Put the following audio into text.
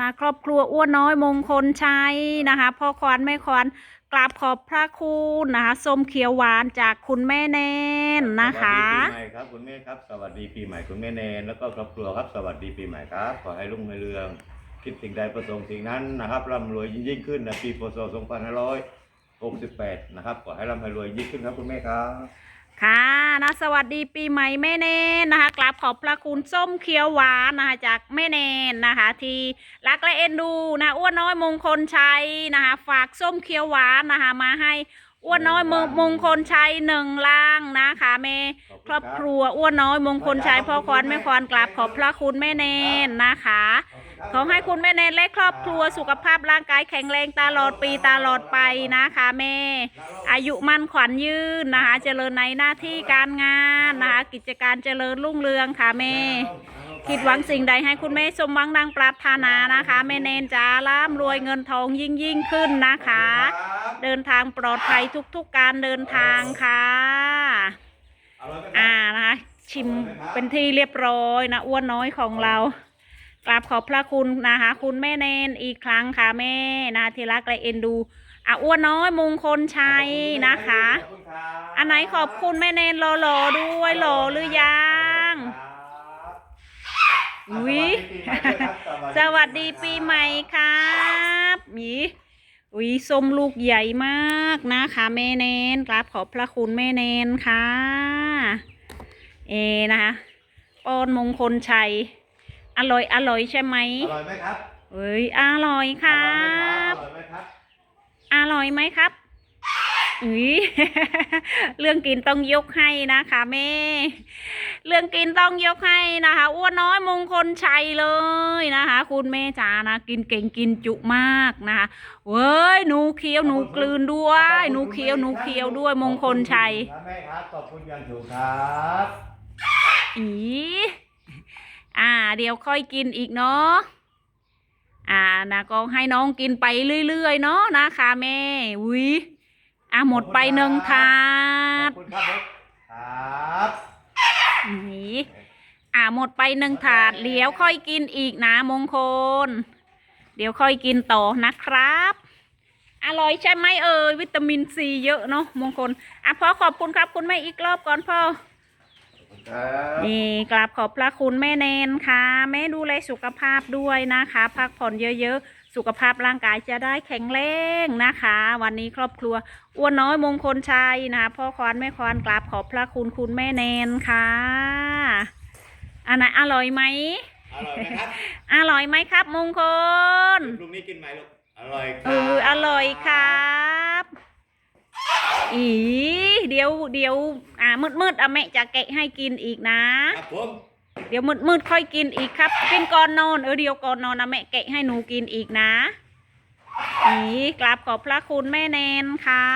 นะครอบครัวอ้วนน้อยมงคลชัยนะคะพ่อควานแม่ควานกราบขอบพระคุณนะคะส้มเขียวหวานจากคุณแม่แนนนะคะ สวัสดีปีใหม่ครับคุณแม่ครับ สวัสดีปีใหม่คุณแม่แนนแล้วก็ครอบครัวครับสวัสดีปีใหม่ครับ ขอให้รุ่งให้เรือง คิดสิ่งใดประสงค์สิ่งนั้นนะครับร่ำรวยยิ่งขึ้นในปีพศ2568 นะครับขอให้ร่ำให้รวยยิ่งขึ้นครับคุณแม่ครับ ค่ะนะสวัสดีปีใหม่แม่แนนนะคะกราบขอบพระคุณส้มเขียวหวานนะคะจากแม่แนนนะคะ ที่รักและเอ็นดูนะอ้วนน้อยมงคลชัยนะคะ ฝากส้มเขียวหวานนะคะมาให้อ้วนน้อยมงมงคลชัยหนึ่งล่างนะคะแม่ครอบครัวอ้วนน้อยมงคลชัยพ่อควานแม่ควานกราบขอบพระคุณแม่แนนนะคะ ขอให้คุณแม่แนนและครอบครัวสุขภาพร่างกายแข็งแรงตลอดปีตลอดไปนะคะแม่ อายุมั่นขวัญยืนนะคะ เจริญในหน้าที่การงานนะคะ กิจการเจริญรุ่งเรืองค่ะแม่ คิดหวังสิ่งใดให้คุณแม่สมหวังดังปรารถนานะคะ แม่เนนจ้าร่ำรวยเงินทองยิ่งยิ่งขึ้นนะคะ เดินทางปลอดภัยทุกๆการเดินทางค่ะอ่านะคะชิมเป็นที่เรียบร้อยนะอ้วนน้อยของเรา กราบขอบพระคุณนะคะ คุณแม่เนนอีกครั้งค่ะแม่นะที่รักและเอ็นดูอะอ้วนน้อยมงคลชัยนะคะ อันไหนขอบคุณแม่เนนรอรอๆด้วยรอหรือยังอุ๊ยสวัสดีปีใหม่ครับหมีอุ้ยส้มลูกใหญ่มากนะคะแม่เนนกราบขอบพระคุณแม่เนนค่ะ เอนะคะปอนมงคลชัย อร่อยอร่อยใช่ไหมอร่อยไหมครับเอ้ยอร่อยครับ อร่อยไหมครับ อร่อยไหมครับอุ้ยเรื่องกินต้องยกให้นะคะแม่ เรื่องกินต้องยกให้นะคะอ้วนน้อยมงคลชัยเลยนะคะ คุณแม่จ๋านะกินเก่งกินจุมากนะคะเว้ยหนูเคี้ยวหนูกลืนด้วยหนูเคี้ยวหนูเคี้ยวด้วยมงคลชัยแม่ครับขอบคุณอยังสูงครับอีอ่า เดี๋ยวค่อยกินอีกเนาะอ่านะก็ให้น้องกินไปเรื่อยๆเนาะนะคะแม่อุ้ยอะหมดไปหนึ่งถาขอดบคุณครับผมครับนี่อ่าหมดไปหนึ่งถาดเดี๋ยวค่อยกินอีกนะมงคล เดี๋ยวค่อยกินต่อนะครับ อร่อยใช่ไหมเอ่ยวิตามินซีเยอะเนาะมงคลอะพ่อขอบคุณครับคุณแม่อีกรอบก่อนพ่อครับ นี่กราบขอบพระคุณแม่แนนค่ะ แม่ดูแลสุขภาพด้วยนะคะ พักผ่อนเยอะๆ สุขภาพร่างกายจะได้แข็งแรงนะคะ วันนี้ครอบครัวอ้วนน้อยมงคลชัยนะคะพ่อควานแม่ควานกราบขอบพระคุณคุณแม่แนนค่ะอันไหนอร่อยไหมอร่อยไหมครับอร่อยไหมครับ มงคลลุงนี่กินไหมลูกอร่อยคเอรับออร่อยครับ อีเดี๋ยวเดี๋ยวอ่า มืดมืดๆอะแม่จะแกะให้กินอีกนะ ครับผมเดี๋ยวมืดมืดๆค่อยกินอีกครับ กินก่อนนอนเออเดี๋ยวก่อนนอนนะแม่แกะให้หนูกินอีกนะนี่กราบขอบพระคุณแม่แนนค่ะ